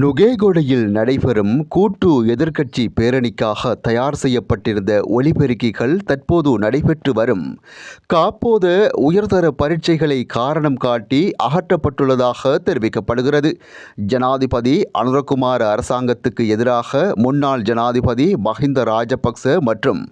நுகேகொடையில் நடைபெறும் கூட்டு எதிர்க்கட்சி பேரணிக்காக தயார் செய்யப்பட்டிருந்த ஒலிபெருக்கிகள் தற்போது நடைபெற்று வரும். காப்போத உயர்தர பரீட்சைகளை காரணம் காட்டி அகற்றப்பட்டுள்ளதாக தெரிவிக்கப்படுகிறது. ஜனாதிபதி அனுரகுமார் அரசாங்கத்துக்கு எதிராக முன்னாள் ஜனாதிபதி மஹிந்த ராஜபக்ச மற்றும்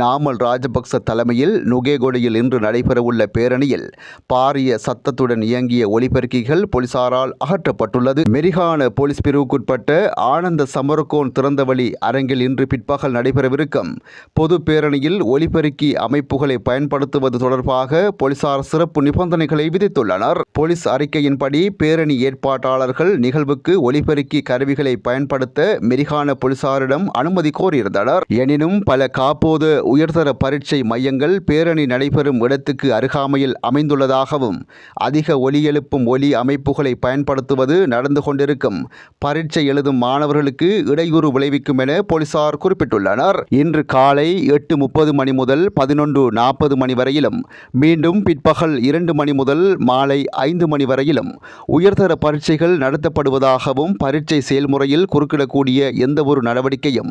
நாமல் ராஜபக்ச தலைமையில் நுகேகொடையில் இன்று நடைபெறவுள்ள பேரணியில் பாரிய சத்தத்துடன் இயங்கிய ஒலிபெருக்கிகள் போலீசாரால் அகற்றப்பட்டுள்ளது. மெரிகான போலீஸ் பிரிவுக்குட்பட்ட ஆனந்த சமரகோன் திறந்தவழி அரங்கில் இன்று பிற்பகல் நடைபெறவிருக்கும். பொது பேரணியில் ஒலிபெருக்கி அமைப்புகளை பயன்படுத்துவது தொடர்பாக போலீசார் சிறப்பு நிபந்தனைகளை விதித்துள்ளனர். போலீஸ் அறிக்கையின்படி பேரணி ஏற்பாட்டாளர்கள் நிகழ்வுக்கு ஒலிபெருக்கி கருவிகளை பயன்படுத்த மெரிகான போலீசாரிடம் அனுமதி கோரியிருந்தனர். எனினும் பல காப்போது உயர்தர பரீட்சை மையங்கள் பேரணி நடைபெறும் இடத்துக்கு அருகாமையில் அமைந்துள்ளதாகவும் அதிக ஒலி எழுப்பும் ஒலி அமைப்புகளை பயன்படுத்துவது நடந்து கொண்டிருக்கும். பரீட்சை எழுதும் மாணவர்களுக்கு இடையூறு விளைவிக்கும் என போலீசார் குறிப்பிட்டுள்ளனர். இன்று காலை எட்டு முப்பது மணி முதல் பதினொன்று நாற்பது மணி வரையிலும் மீண்டும் பிற்பகல் இரண்டு மணி முதல் மாலை ஐந்து மணி வரையிலும் உயர்தர பரீட்சைகள் நடத்தப்படுவதாகவும் பரீட்சை செயல்முறையில் குறுக்கிடக்கூடிய எந்த ஒரு நடவடிக்கையும்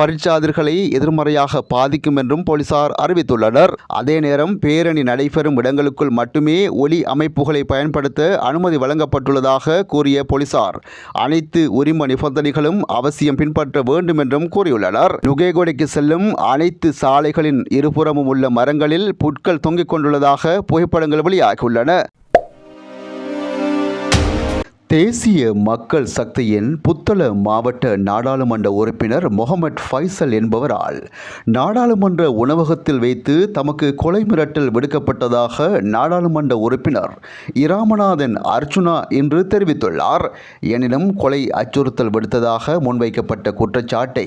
பரீட்சாதிர்களை எதிர்மறையாக பாதிக்கும் என்றும் போலீசார் அறிவித்துள்ளனர். அதே நேரம் பேரணி நடைபெறும் இடங்களுக்குள் மட்டுமே ஒலி அமைப்புகளை பயன்படுத்த அனுமதி வழங்கப்பட்டுள்ளதாக கூறிய போலீசார் அனைத்து உரிம நிபந்தனைகளும் அவசியம் பின்பற்ற வேண்டும் என்றும் கூறியுள்ளனர். நுகேகொடைக்கு செல்லும் அனைத்து சாலைகளின் இருபுறமும் உள்ள மரங்களில் புட்கள் தொங்கிக் கொண்டுள்ளதாக புகைப்படங்கள் வெளியாகியுள்ளன. தேசிய மக்கள் சக்தியின் புத்தள மாவட்ட நாடாளுமன்ற உறுப்பினர் முகமது ஃபைசல் என்பவரால் நாடாளுமன்ற உணவகத்தில் வைத்து தமக்கு கொலை மிரட்டல் விடுக்கப்பட்டதாக நாடாளுமன்ற உறுப்பினர் இராமநாதன் அர்ச்சுனா என்று தெரிவித்துள்ளார். எனினும் கொலை அச்சுறுத்தல் விடுத்ததாக முன்வைக்கப்பட்ட குற்றச்சாட்டை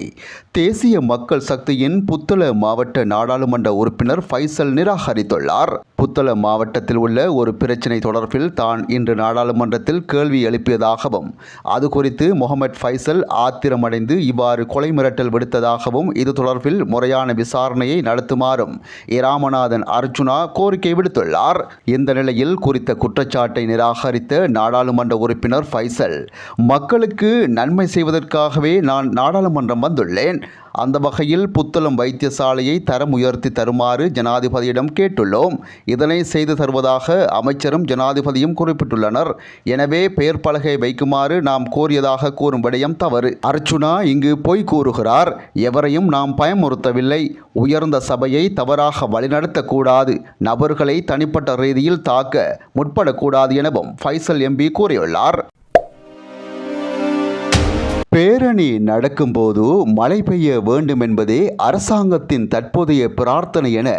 தேசிய மக்கள் சக்தியின் புத்தள மாவட்ட நாடாளுமன்ற உறுப்பினர் ஃபைசல் நிராகரித்துள்ளார். புத்தள மாவட்டத்தில் உள்ள ஒரு பிரச்சினை தொடர்பில் தான் இன்று நாடாளுமன்றத்தில் கேள்வி எழுப்பியதாகவும் அது குறித்து முகமது ஃபைசல் ஆத்திரமடைந்து இவ்வாறு கொலை மிரட்டல் விடுத்ததாகவும் இது தொடர்பில் முறையான விசாரணையை நடத்துமாறும் இராமநாதன் அர்ஜுனா கோரிக்கை விடுத்துள்ளார். இந்த நிலையில் குறித்த குற்றச்சாட்டை நிராகரித்த நாடாளுமன்ற உறுப்பினர் ஃபைசல் மக்களுக்கு நன்மை செய்வதற்காகவே நான் நாடாளுமன்றம் வந்துள்ளேன். அந்த வகையில் புத்தளம் வைத்தியசாலையை தரம் உயர்த்தி தருமாறு ஜனாதிபதியிடம் கேட்டுள்ளோம். இதனை செய்து தருவதாக அமைச்சரும் ஜனாதிபதியும் குறிப்பிட்டுள்ளனர். எனவே பெயர் பலகை வைக்குமாறு நாம் கோரியதாக கூறும் விடயம் தவறு. அர்ச்சுனா இங்கு பொய் கூறுகிறார் எவரையும் நாம் பயமுறுத்தவில்லை. உயர்ந்த சபையை தவறாக வழிநடத்தக்கூடாது. நபர்களை தனிப்பட்ட ரீதியில் தாக்க முற்படக்கூடாது எனவும் ஃபைசல் எம்பி கூறியுள்ளார். பேரணி நடக்கும்போது மழை பெய்ய வேண்டும் என்பதே அரசாங்கத்தின் தற்போதைய பிரார்த்தனை என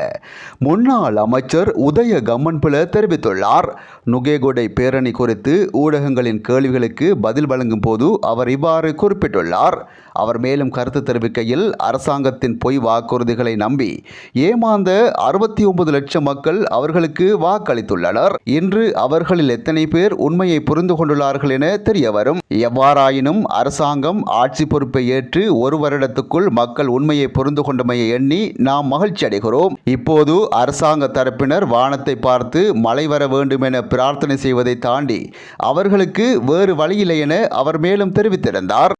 முன்னாள் அமைச்சர் உதய கம்மன்புல தெரிவித்துள்ளார். நுகேகொடை பேரணி குறித்து ஊடகங்களின் கேள்விகளுக்கு பதில் வழங்கும் போது அவர் இவ்வாறு குறிப்பிட்டுள்ளார். அவர் மேலும் கருத்து தெரிவிக்கையில் அரசாங்கத்தின் பொய் வாக்குறுதிகளை நம்பி ஏமாந்த அறுபத்தி ஒன்பது லட்சம் மக்கள் அவர்களுக்கு வாக்களித்துள்ளனர். இன்று அவர்களில் எத்தனை பேர் உண்மையை புரிந்து கொண்டுள்ளார்கள் என தெரியவரும். எவ்வாறாயினும் அரசாங்க அரசாங்கம் ஆட்சி பொறுப்பை ஏற்று ஒரு வருடத்துக்குள் மக்கள் உண்மையை புரிந்து கொண்டமையை எண்ணி நாம் மகிழ்ச்சி அடைகிறோம். இப்போது அரசாங்க தரப்பினர் வானத்தை பார்த்து மழை வர வேண்டும் என பிரார்த்தனை செய்வதை தாண்டி அவர்களுக்கு வேறு வழியில்லை என அவர் மேலும் தெரிவித்திருந்தார்.